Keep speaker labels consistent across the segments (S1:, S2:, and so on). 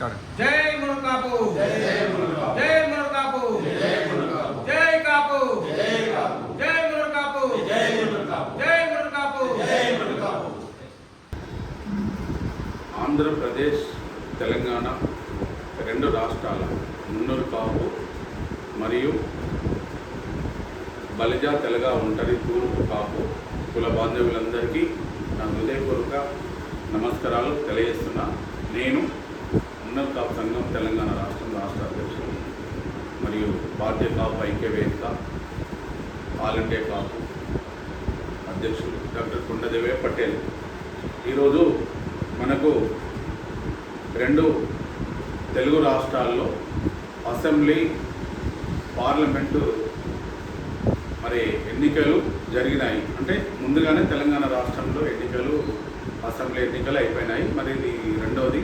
S1: Start
S2: జై మునకాపు జై మునకాపు జై కాపు. జై మునకాపు జై మునకాపు
S3: ఆంధ్రప్రదేశ్ తెలంగాణ రెండు రాష్ట్రాల మున్నూరు కాపు మరియు బలిజా తెలగ ఒంటరి తూర్పు కాపు కుల బాంధవులందరికీ నా హృదయపూర్వక నమస్కారాలు తెలియజేస్తున్నా. నేను ఉన్నత కాపు సంఘం తెలంగాణ రాష్ట్రం రాష్ట్ర అధ్యక్షుడు మరియు భారతీయ కాపు ఐక్య వేదిక ఆల్ ఇండియా కాపు అధ్యక్షుడు డాక్టర్ కొండదేవే పటేల్. ఈరోజు మనకు రెండు తెలుగు రాష్ట్రాల్లో అసెంబ్లీ పార్లమెంటు మరి ఎన్నికలు జరిగినాయి. అంటే ముందుగానే తెలంగాణ రాష్ట్రంలో ఎన్నికలు అసెంబ్లీ ఎన్నికలు అయిపోయినాయి. మరి ఇది రెండవది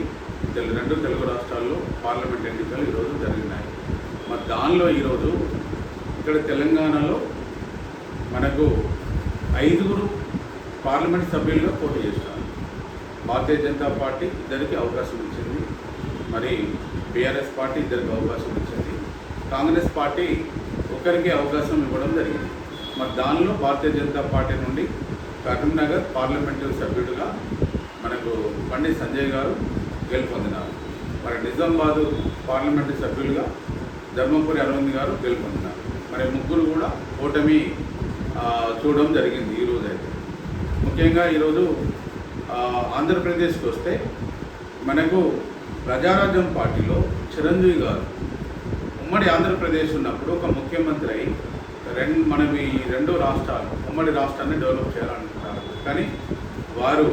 S3: తెలు రెండు తెలుగు రాష్ట్రాల్లో పార్లమెంట్ ఎన్నికలు ఈరోజు జరిగినాయి. మరి దానిలో ఈరోజు ఇక్కడ తెలంగాణలో మనకు ఐదుగురు పార్లమెంట్ సభ్యులుగా పోటీ చేస్తారు. భారతీయ జనతా పార్టీ ఇద్దరికి అవకాశం ఇచ్చింది. మరి బీఆర్ఎస్ పార్టీ ఇద్దరికి అవకాశం ఇచ్చింది. కాంగ్రెస్ పార్టీ ఒకరికి అవకాశం ఇవ్వడం జరిగింది. మరి దానిలో భారతీయ జనతా పార్టీ నుండి కరీంనగర్ పార్లమెంటు సభ్యుడిగా మనకు పండిత్ సంజయ్ గారు గెలుపొందినారు మరి నిజామాబాదు పార్లమెంటు సభ్యులుగా ధర్మపురి అరవింద్ గారు గెలుపొందినారు మరి ముగ్గురు కూడా ఓటమి చూడడం జరిగింది ఈరోజు అయితే ముఖ్యంగా ఈరోజు ఆంధ్రప్రదేశ్కి వస్తే మనకు ప్రజారాజ్యం పార్టీలో చిరంజీవి గారు ఉమ్మడి ఆంధ్రప్రదేశ్ ఉన్నప్పుడు ఒక ముఖ్యమంత్రి అయి రెండు మనం ఈ రెండు రాష్ట్రాలు ఉమ్మడి రాష్ట్రాన్ని డెవలప్ చేయాలనుకుంటారు కానీ వారు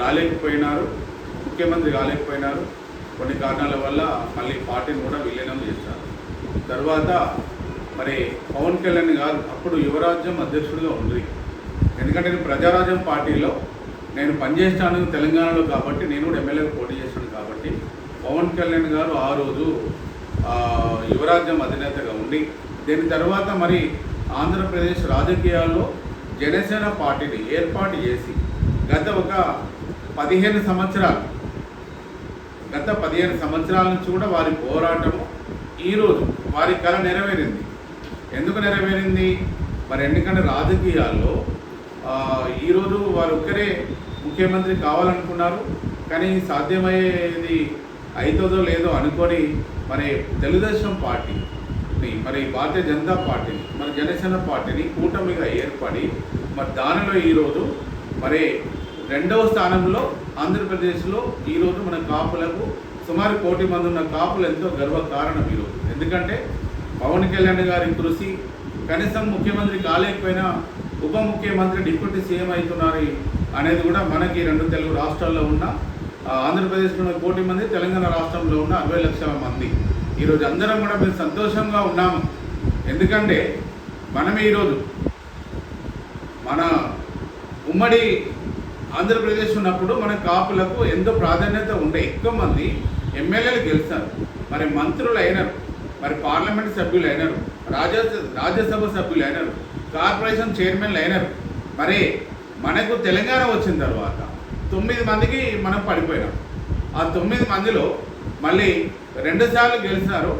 S3: రాలేకపోయినారు. ముఖ్యమంత్రి కాలేకపోయినారు. కొన్ని కారణాల వల్ల మళ్ళీ పార్టీని కూడా విలీనం చేశారు. తర్వాత మరి పవన్ కళ్యాణ్ గారు అప్పుడు యువరాజ్యం అధ్యక్షుడిగా ఉంది ఎందుకంటే నేను ప్రజారాజ్యం పార్టీలో నేను పనిచేస్తాను తెలంగాణలో కాబట్టి నేను కూడా ఎమ్మెల్యేగా పోటీ చేశాను కాబట్టి పవన్ కళ్యాణ్ గారు ఆ రోజు యువరాజ్యం అధినేతగా ఉండి దీని తర్వాత మరి ఆంధ్రప్రదేశ్ రాజకీయాల్లో జనసేన పార్టీని ఏర్పాటు చేసి గత ఒక పదిహేను సంవత్సరాలు గత పదిహేను సంవత్సరాల నుంచి కూడా వారి పోరాటము ఈరోజు వారి కళ నెరవేరింది. ఎందుకు నెరవేరింది? మరి ఎందుకంటే రాజకీయాల్లో ఈరోజు వారు ఒక్కరే ముఖ్యమంత్రి కావాలనుకున్నారు. కానీ సాధ్యమయ్యేది అవుతుందో లేదో అనుకొని మరి తెలుగుదేశం పార్టీని మరి భారతీయ జనతా పార్టీని మరి జనసేన పార్టీని కూటమిగా ఏర్పడి మరి దానిలో ఈరోజు మరి రెండవ స్థానంలో ఆంధ్రప్రదేశ్లో ఈరోజు మన కాపులకు సుమారు కోటి మంది ఉన్న కాపులు ఎంతో గర్వ కారణం ఈరోజు. ఎందుకంటే పవన్ కళ్యాణ్ గారి కృషి కనీసం ముఖ్యమంత్రి కాలేకపోయినా ఉప ముఖ్యమంత్రి డిప్యూటీ సీఎం అవుతున్నారు అనేది కూడా మనకి రెండు తెలుగు రాష్ట్రాల్లో ఉన్న ఆంధ్రప్రదేశ్లో ఉన్న కోటి మంది తెలంగాణ రాష్ట్రంలో ఉన్న అరవై లక్షల మంది. ఈరోజు అందరం కూడా మేము సంతోషంగా ఉన్నాము. ఎందుకంటే మనం ఈరోజు మన ఉమ్మడి ఆంధ్రప్రదేశ్ ఉన్నప్పుడు మన కాపులకు ఎంతో ప్రాధాన్యత ఉండే ఎక్కువ మంది ఎమ్మెల్యేలు గెలిచారు. మరి మంత్రులు అయినారు మరి పార్లమెంట్ సభ్యులు అయినారు రాజ్య రాజ్యసభ సభ్యులు అయినారు కార్పొరేషన్ చైర్మన్లు అయినారు మరి మనకు తెలంగాణ వచ్చిన తర్వాత తొమ్మిది మందికి మనం పడిపోయినాం. ఆ తొమ్మిది మందిలో మళ్ళీ రెండుసార్లు గెలిచినారు.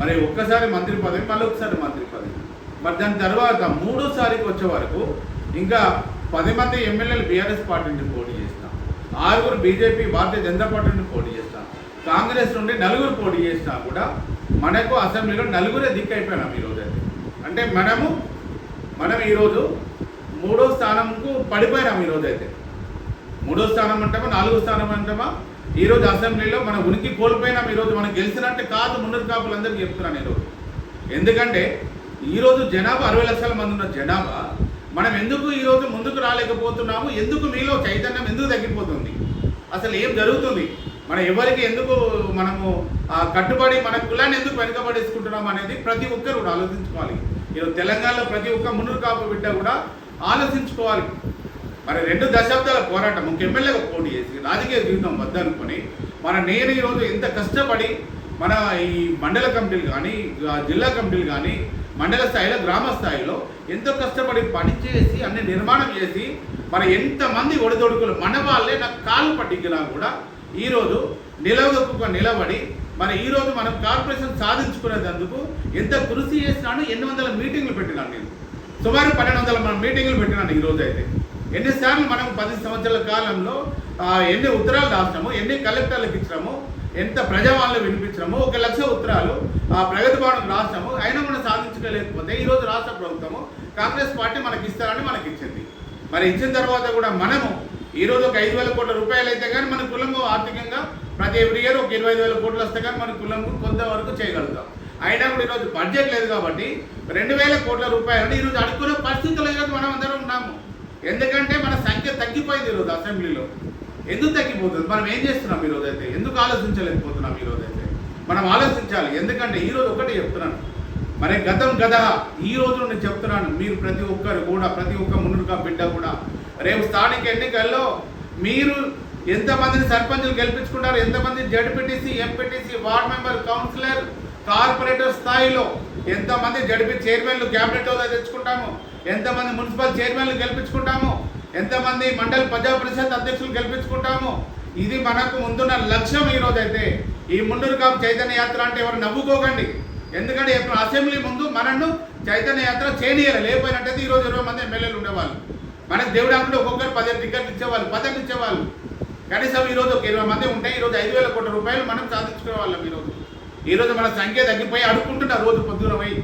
S3: మరి ఒక్కసారి మంత్రి పదవి మళ్ళీ ఒకసారి మంత్రి పదవి. మరి దాని తర్వాత మూడోసారికి వచ్చే వరకు ఇంకా పది మంది ఎమ్మెల్యేలు బీఆర్ఎస్ పార్టీ నుండి పోటీ చేస్తాం. ఆరుగురు బీజేపీ భారతీయ జనతా పార్టీ నుండి పోటీ చేస్తాం. కాంగ్రెస్ నుండి నలుగురు పోటీ చేసినా కూడా మనకు అసెంబ్లీలో నలుగురే దిక్కైపోయినాం ఈరోజు. అయితే అంటే మనము మనం ఈరోజు మూడో స్థానంకు పడిపోయినాం ఈరోజు అయితే. మూడో స్థానం అంటామా నాలుగో స్థానం అంటామా? ఈరోజు అసెంబ్లీలో మన ఉనికి కోల్పోయినాం ఈరోజు. మనం గెలిచినట్టు కాదు మున్నూరు కాపులందరికీ చెప్తున్నాను ఈరోజు. ఎందుకంటే ఈరోజు జనాభా అరవై లక్షల మంది ఉన్న జనాభా మనం ఎందుకు ఈరోజు ముందుకు రాలేకపోతున్నాము? ఎందుకు మీలో చైతన్యం ఎందుకు తగ్గిపోతుంది? అసలు ఏం జరుగుతుంది? మన ఎవరికి ఎందుకు మనము కట్టుబడి మన కులాన్ని ఎందుకు వెనుకబడేసుకుంటున్నాం అనేది ప్రతి ఒక్కరు కూడా ఆలోచించుకోవాలి. ఈరోజు తెలంగాణలో ప్రతి ఒక్క మునురు కాపు బిడ్డ కూడా ఆలోచించుకోవాలి. మరి రెండు దశాబ్దాల పోరాటం ఒక ఎమ్మెల్యేగా పోటీ చేసి రాజకీయ జీవితం వద్దనుకొని మన నేను ఈరోజు ఎంత కష్టపడి మన ఈ మండల కమిటీలు కానీ జిల్లా కమిటీలు కానీ మండల స్థాయిలో గ్రామ స్థాయిలో ఎంతో కష్టపడి పనిచేసి అన్ని నిర్మాణం చేసి మరి ఎంతమంది ఒడిదొడుకులు మన వాళ్ళే నాకు కాలు పట్టించినా కూడా ఈరోజు నిలవకు నిలబడి మరి ఈరోజు మనం కార్పొరేషన్ సాధించుకునేందుకు ఎంత కృషి చేసినాను ఎన్ని వందల మీటింగ్లు పెట్టినాను నేను. సుమారు పన్నెండు వందల మనం మీటింగ్లు పెట్టినాను ఈరోజు అయితే. ఎన్నిసార్లు మనం పది సంవత్సరాల కాలంలో ఎన్ని ఉత్తరాలు రాసినాము ఎన్ని కలెక్టర్లకు ఇచ్చినాము ఎంత ప్రజావాళ్ళు వినిపించినాము ఒక లక్ష ఉత్తరాలు ఆ ప్రగతి భవనం రాసినాము. అయినా మనం సాధించుకోలేకపోతే ఈ రోజు రాష్ట్ర ప్రభుత్వము కాంగ్రెస్ పార్టీ మనకి ఇస్తారని మనకి ఇచ్చింది. మరి ఇచ్చిన తర్వాత కూడా మనము ఈరోజు ఒక ఐదు వేల కోట్ల రూపాయలు అయితే కానీ మన కులము ఆర్థికంగా ప్రతి ఎవ్రీ ఇయర్ ఒక ఇరవై ఐదు వేల కోట్లు వస్తే కానీ మన కులంకు కొంతవరకు చేయగలుగుతాం. అయినా కూడా ఈరోజు బడ్జెట్ లేదు కాబట్టి రెండు వేల కోట్ల రూపాయలు ఈరోజు అడుక్కునే పరిస్థితులు ఈరోజు మనం అందరం ఉన్నాము. ఎందుకంటే మన సంఖ్య తగ్గిపోయింది ఈరోజు అసెంబ్లీలో. ఎందుకు తగ్గిపోతుంది? మనం ఏం చేస్తున్నాం ఈరోజు అయితే? ఎందుకు ఆలోచించలేకపోతున్నాం ఈరోజు అయితే? మనం ఆలోచించాలి. ఎందుకంటే ఈరోజు ఒకటే చెప్తున్నాను. మరి గతం గత ఈ రోజు నేను చెప్తున్నాను. మీరు ప్రతి ఒక్కరు కూడా ప్రతి ఒక్క మునుడుగా బిడ్డ కూడా రేపు స్థానిక ఎన్నికల్లో మీరు ఎంతమందిని సర్పంచులు గెలిపించుకుంటారు? ఎంతమంది ZPTC MPTC ward member councillor corporator స్థాయిలో ఎంతమంది జడ్పీ చైర్మన్లు క్యాబినెట్ హోదా తెచ్చుకుంటాము? ఎంతమంది మున్సిపల్ చైర్మన్లు గెలిపించుకుంటాము? ఎంతమంది మండలి ప్రజా పరిషత్ అధ్యక్షులు గెలిపించుకుంటాము? ఇది మనకు ముందున్న లక్ష్యం ఈ అయితే ఈ ముండూరు కాపు చైతన్య యాత్ర అంటే ఎవరు నవ్వుకోకండి. ఎందుకంటే ఎప్పుడు అసెంబ్లీ ముందు మనను చైతన్య యాత్ర చేయనీయాలి. లేకపోయినట్టయితే ఈ రోజు ఇరవై మంది ఎమ్మెల్యేలు ఉండేవాళ్ళు. మనకు దేవుడు అంటే ఒక్కొక్కరు పదిహేను టికెట్లు ఇచ్చేవాళ్ళు పదవి ఇచ్చేవాళ్ళు. కనీసం ఈరోజు ఒక ఇరవై మంది ఉంటే ఈరోజు ఐదు వేల కోట్ల రూపాయలు మనం సాధించుకునే వాళ్ళం ఈ రోజు మన సంఖ్య తగ్గిపోయి అడుక్కుంటున్నారు రోజు పొద్దున పోయి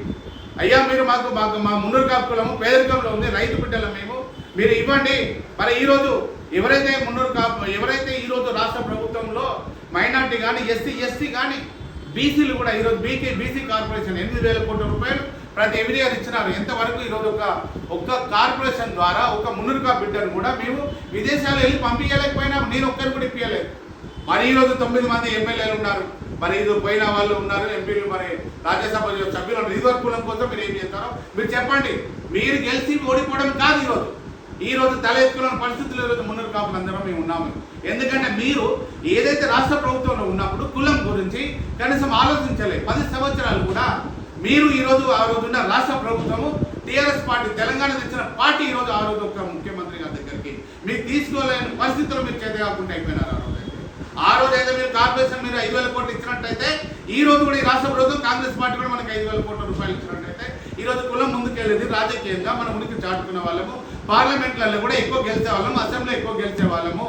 S3: అయ్యా మీరు మాకు మాకు మా మున్నూరు కాపులము పేదరికంలో ఉంది రైతు బిడ్డలం మేము మీరు ఇవ్వండి. మరి ఈరోజు ఎవరైతే మున్నూరు కాపు ఎవరైతే ఈ రోజు రాష్ట్ర ప్రభుత్వంలో మైనార్టీ కానీ ఎస్సీ ఎస్టీ కానీ బీసీలు కూడా ఈరోజు బీకే బీసీ కార్పొరేషన్ ఎనిమిది వేల కోట్ల రూపాయలు ప్రతి ఎవ్రీ ఇయర్ ఇచ్చినారు. ఎంతవరకు ఈరోజు ఒక ఒక్క కార్పొరేషన్ ద్వారా ఒక మున్నురుగా బిడ్డను కూడా మేము విదేశాలు వెళ్ళి పంపించలేకపోయినా నేను ఒక్కరు కూడా ఇప్పించలేదు మరి ఈరోజు తొమ్మిది మంది ఎమ్మెల్యేలు ఉన్నారు. మరి ఇది పోయిన వాళ్ళు ఉన్నారు ఎంపీలు మరి రాజ్యసభ సభ్యులు రిజర్వ్ కులం కోసం మీరు ఏం చేస్తారో మీరు చెప్పండి. మీరు గెలిచి ఓడిపోవడం కాదు ఈరోజు. ఈ రోజు తల ఎత్తుకున్న పరిస్థితులు ఈరోజు మున్నూరు కాపులు అందరం మేము ఉన్నాము ఎందుకంటే మీరు ఏదైతే రాష్ట్ర ప్రభుత్వంలో ఉన్నప్పుడు కులం గురించి కనీసం ఆలోచించలేదు. పది సంవత్సరాలు కూడా మీరు ఈరోజు రోజు ఆ రోజున్న రాష్ట్ర ప్రభుత్వము టీఆర్ఎస్ పార్టీ తెలంగాణ తెచ్చిన పార్టీ ఈ రోజు ఆ రోజు ఒక ముఖ్యమంత్రి గారి దగ్గరికి మీరు తీసుకోలేని పరిస్థితులు మీరు చేత కాకుండా అయిపోయినారు ఆ రోజు ఆ రోజు అయితే మీరు కార్పొరేషన్ మీరు ఐదు వేల కోట్లు ఇచ్చినట్టయితే ఈ రోజు కూడా ఈ రాష్ట్ర ప్రభుత్వం కాంగ్రెస్ పార్టీ కూడా మనకి ఐదు వేల కోట్ల రూపాయలు ఇచ్చినట్టయితే ఈ రోజు కులం ముందుకెళ్ళేది రాజకీయంగా మన ఉనికి చాటుకునే వాళ్ళము. పార్లమెంట్లలో కూడా ఎక్కువ గెలిచే వాళ్ళము అసెంబ్లీ ఎక్కువ గెలిచే వాళ్ళము.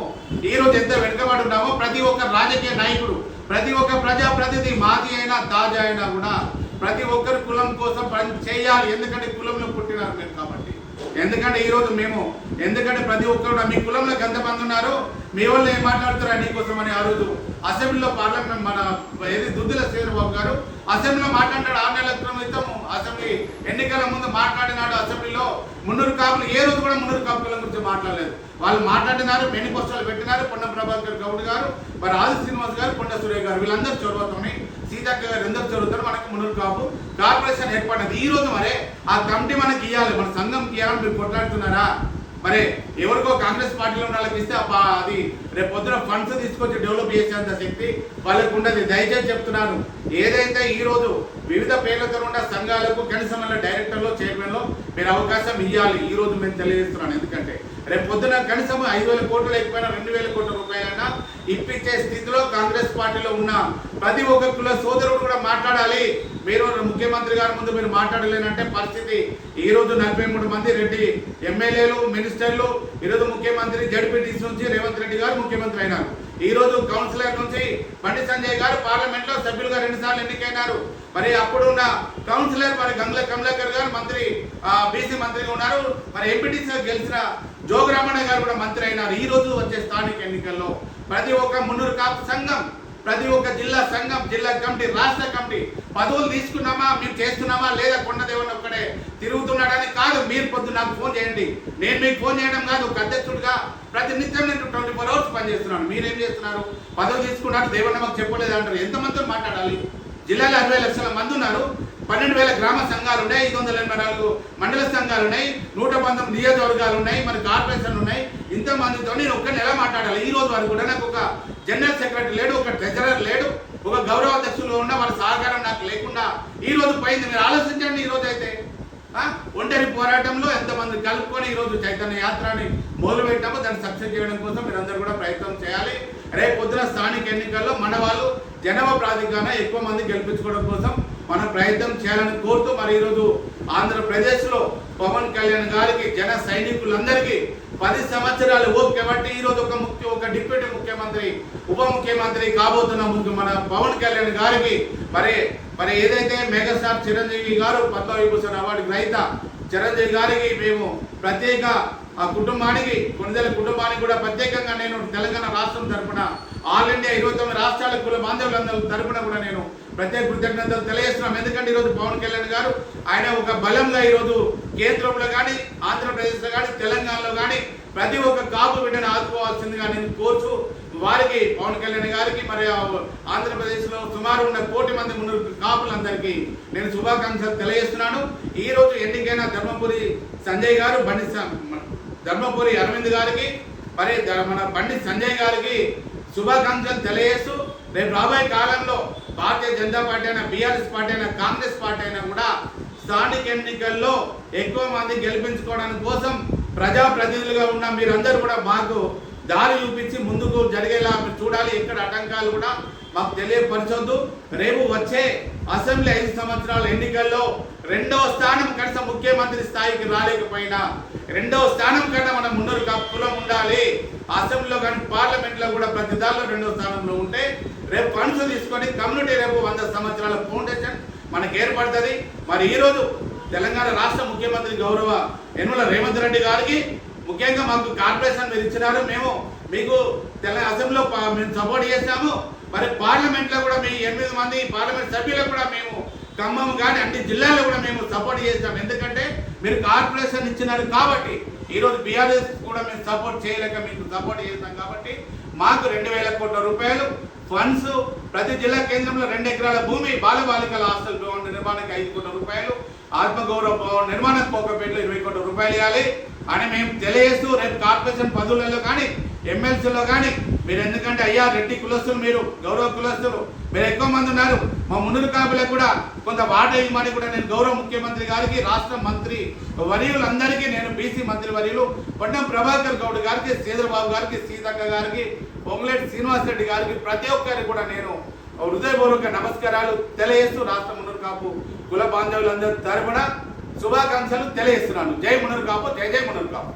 S3: ఈ రోజు ఎంత వెనుకబడి ఉన్నామో ప్రతి ఒక్క రాజకీయ నాయకుడు ప్రతి ఒక్క ప్రజాప్రతినిధి మాది అయినా తాజా అయినా కూడా ప్రతి ఒక్కరు కులం కోసం పని చేయాలి. ఎందుకంటే కులంలో పుట్టినారు మీరు కాబట్టి. ఎందుకంటే ఈ రోజు మేము ఎందుకంటే ప్రతి ఒక్కరు మీ కులంలో ఎంతమంది ఉన్నారు? మీ వాళ్ళు ఏం మాట్లాడుతారా నీకోసం అని ఆ రోజు అసెంబ్లీలో పార్లమెంట్ మన ఏది దుద్దుల శ్రీరబాబు గారు అసెంబ్లీలో మాట్లాడాడు ఆరు నెలల క్రితం. అసెంబ్లీ ఎన్నికల ముందు మాట్లాడినాడు అసెంబ్లీలో. మున్నూరు కాపులు ఏ రోజు కూడా మున్నూరు కాపుల గురించి మాట్లాడలేదు. వాళ్ళు మాట్లాడినారు మేనిఫెస్టోలు పెట్టినారు పొన్నం ప్రభాకర్ గౌడ్ గారు మరి ఆది శ్రీనివాస్ గారు కొండ సూర్య గారు వీళ్ళందరూ చొరవతోని సీతక్క గారు ఎందరు చదువుతారు మనకు మున్నూరు కాపు కార్పొరేషన్ ఏర్పడినది. ఈ రోజు మరి ఆ కమిటీ మనకి ఇవ్వాలి మన సంఘం ఇవ్వాలని మీరు కొట్లాడుతున్నారా? మరి ఎవరికో కాంగ్రెస్ పార్టీలో ఉన్న వాళ్ళకి ఇస్తే అది రేపు పొద్దున ఫండ్స్ తీసుకొచ్చి డెవలప్ చేసేంత శక్తి వాళ్ళకు ఉండదు. దయచేసి చెప్తున్నాను. ఏదైతే ఈరోజు వివిధ పేర్లతో ఉన్న సంఘాలకు కనీసం డైరెక్టర్లో చైర్మన్లో మీరు అవకాశం ఇవ్వాలి ఈ రోజు మేము తెలియజేస్తున్నాను. ఎందుకంటే రేపు పొద్దున కనీసం ఐదు వేల కోట్లు లేకపోయినా రెండు వేల కోట్ల రూపాయలైనా ఇప్పించే స్థితిలో కాంగ్రెస్ పార్టీలో ఉన్న ప్రతి ఒక్క కుల సోదరుడు కూడా మాట్లాడాలి. మీరు ముఖ్యమంత్రి గారి ముందు మీరు మాట్లాడలేనంటే పరిస్థితి. ఈరోజు నలభై మూడు మంది రెడ్డి ఎమ్మెల్యేలు మినిస్టర్లు ఈరోజు ముఖ్యమంత్రి జడ్పీటీసీ నుంచి రేవంత్ రెడ్డి గారు ముఖ్యమంత్రి అయినారు. ఈరోజు కౌన్సిలర్ నుంచి బండి సంజయ్ గారు పార్లమెంట్లో సభ్యులుగా రెండుసార్లు ఎన్నికైనారు. మరి అప్పుడున్న కౌన్సిలర్ మరి గంగ్ల కమలాకర్ గారు మంత్రి బీసీ మంత్రిగా ఉన్నారు. మరి ఎంపీటీసీ గెలిచిన జోగరామణ గారు కూడా మంత్రి అయినారు. ఈ రోజు వచ్చే స్థానిక ఎన్నికల్లో ప్రతి ఒక్క మున్నూరు కాపు సంఘం ప్రతి ఒక్క జిల్లా సంఘం జిల్లా కమిటీ రాష్ట్ర కమిటీ పదవులు తీసుకున్నామా మీరు చేస్తున్నామా లేదా కొండదేవన్ ఒక్కడే తిరుగుతున్నాడని కాదు మీరు పొద్దు నాకు ఫోన్ చేయండి. నేను మీకు ఫోన్ చేయడం కాదు ఒక అధ్యక్షుడిగా ప్రతి నిత్యం నేను ట్వంటీ ఫోర్ అవర్స్ పనిచేస్తున్నాను. మీరేం చేస్తున్నారు? పదవులు తీసుకున్నారు దేవన్న మాకు చెప్పలేదు అంటారు. ఎంతమందితో మాట్లాడాలి? జిల్లాలో అరవై లక్షల మంది ఉన్నారు. పన్నెండు వేల గ్రామ సంఘాలు ఉన్నాయి ఐదు వందల ఎనభై నాలుగు మండల సంఘాలు ఉన్నాయి నూట పంతొమ్మిది నియోజకవర్గాలు ఉన్నాయి మరి కార్పొరేషన్లు ఉన్నాయి. ఇంతమందితో నేను ఒక్క నెల మాట్లాడాలి? ఈ రోజు వరకు కూడా నాకు ఒక జనరల్ సెక్రటరీ లేడు ఒక ట్రెజరర్ లేడు ఒక గౌరవ అధ్యక్షులు ఉన్న వాళ్ళ సహకారం నాకు లేకుండా ఈ రోజు పోయింది. మీరు ఆలోచించండి ఈ రోజు అయితే. ఒంటరి పోరాటంలో ఎంతమంది కలుపుకొని ఈరోజు చైతన్య యాత్రని మొదలు పెట్టామో దాన్ని సక్సెస్ చేయడం కోసం మీరందరూ కూడా ప్రయత్నం చేయాలి. రేపు పొద్దున స్థానిక ఎన్నికల్లో మన వాళ్ళు జనవ ప్రాధికారణ ఎక్కువ మంది గెలిపించుకోవడం కోసం మనం ప్రయత్నం చేయాలని కోరుతూ మరి ఈరోజు ఆంధ్రప్రదేశ్లో పవన్ కళ్యాణ్ గారికి జన సైనికులందరికీ పది సంవత్సరాలు ఓపిక బట్టి ఈరోజు ఒక ముఖ్య ఒక డిప్యూటీ ముఖ్యమంత్రి ఉప ముఖ్యమంత్రి కాబోతున్న ముందు మన పవన్ కళ్యాణ్ గారికి మరి మరి ఏదైతే మెగాస్టార్ చిరంజీవి గారు పద్మవిభూషణ్ అవార్డు గ్రహీత చిరంజీవి గారికి మేము ప్రత్యేక ఆ కుటుంబానికి కొనిదెల కుటుంబానికి కూడా ప్రత్యేకంగా నేను తెలంగాణ రాష్ట్రం తరపున ఆల్ ఇండియా ఇరవై తొమ్మిది రాష్ట్రాల కుల బాంధవులందరూ తరపున కూడా నేను ప్రత్యేక కృతజ్ఞతలు తెలియజేస్తున్నాం. ఎందుకంటే ఈరోజు పవన్ కళ్యాణ్ గారు ఆయన ఒక బలంగా ఈరోజు కేంద్రంలో కానీ ఆంధ్రప్రదేశ్లో కానీ తెలంగాణలో కానీ ప్రతి ఒక్క కాపు బిడ్డను ఆదుకోవాల్సిందిగా నేను కోరుచు వారికి పవన్ కళ్యాణ్ గారికి మరి ఆంధ్రప్రదేశ్లో సుమారు ఉన్న కోటి మంది మున్నూరు కాపులందరికీ నేను శుభాకాంక్షలు తెలియజేస్తున్నాను. ఈరోజు ఎన్నికైన ధర్మపురి సంజయ్ గారు బండి స- ధర్మపురి అరవింద్ గారికి మరి మన బండి సంజయ్ గారికి శుభాకాంక్షలు తెలియజేస్తూ రేపు రాబోయే కాలంలో భారతీయ జనతా పార్టీ అయినా బీఆర్ఎస్ పార్టీ అయినా కాంగ్రెస్ పార్టీ అయినా కూడా స్థానిక ఎన్నికల్లో ఎక్కువ మంది గెలిపించుకోవడానికి కోసం ప్రజాప్రతినిధులుగా ఉన్న మీరందరూ కూడా మాకు దారి చూపించి ముందుకు జరిగేలా చూడాలి. ఎక్కడ ఆటంకాలు కూడా మాకు తెలియపరచొద్దు. రేపు వచ్చే అసెంబ్లీ ఐదు సంవత్సరాల ఎన్నికల్లో రెండవ స్థానం కనీసం ముఖ్యమంత్రి స్థాయికి రాలేకపోయినా రెండవ స్థానం కన్నా మనం ముందరు కులం ఉండాలి. అసెంబ్లీలో కానీ పార్లమెంట్లో కూడా ప్రతి దానిలో రెండవ స్థానంలో ఉంటే రేపు ఫండ్స్ తీసుకొని కమ్యూనిటీ రేపు వంద సంవత్సరాల ఫౌండేషన్ మనకు ఏర్పడుతుంది. మరి ఈరోజు తెలంగాణ రాష్ట్ర ముఖ్యమంత్రి గౌరవ యనమల రేవంత్ రెడ్డి గారికి ముఖ్యంగా మాకు కార్పొరేషన్ మీరు ఇచ్చినారు. మేము మీకు తెలంగాణ అసెంబ్లీలో పా- మేము సపోర్ట్ చేశాము మరి పార్లమెంట్లో కూడా మీ ఎనిమిది మంది పార్లమెంట్ సభ్యులకు కూడా మేము ఖమ్మం కానీ అన్ని జిల్లాల్లో కూడా మేము సపోర్ట్ చేస్తాం. ఎందుకంటే మీరు కార్పొరేషన్ ఇచ్చినారు కాబట్టి ఈరోజు బీఆర్ఎస్ కూడా మేము సపోర్ట్ చేయలేక మీకు సపోర్ట్ చేస్తాం కాబట్టి మాకు రెండు వేల కోట్ల రూపాయలు ఫండ్స్ ప్రతి జిల్లా కేంద్రంలో రెండు ఎకరాల భూమి బాలబాలికల హాస్టల్ భవన్ నిర్మాణానికి ఐదు కోట్ల రూపాయలు ఆత్మగౌరవ భవన్ నిర్మాణానికి ఒక ఇరవై కోట్ల రూపాయలు ఇవ్వాలి. అని మేము తెలియజేస్తూ రేపు కార్పొరేషన్ పదవులలో కానీ ఎమ్మెల్సీలో కానీ మీరు ఎందుకంటే అయ్యా రెడ్డి కులస్తులు మీరు గౌరవ కులస్తులు మీరు ఎక్కువ మంది ఉన్నారు. మా మునురు కాపులకు కూడా కొంత వాట ఇవ్వమని కూడా నేను గౌరవ ముఖ్యమంత్రి గారికి రాష్ట్ర మంత్రి వర్యులందరికీ నేను బీసీ మంత్రి వర్యులు పొన్నం ప్రభాకర్ గౌడ్ గారికి శ్రీధరబాబు గారికి సీతక్క గారికి పొంగులేటి శ్రీనివాస్ రెడ్డి గారికి ప్రతి ఒక్కరికి కూడా నేను హృదయపూర్వక నమస్కారాలు తెలియజేస్తూ రాష్ట్ర మునురు కాపు కుల బాంధవులందరి తరపున శుభాకాంక్షలు తెలియజేస్తున్నాను. జై మునురు కాపు జై జై మునురు కాపు.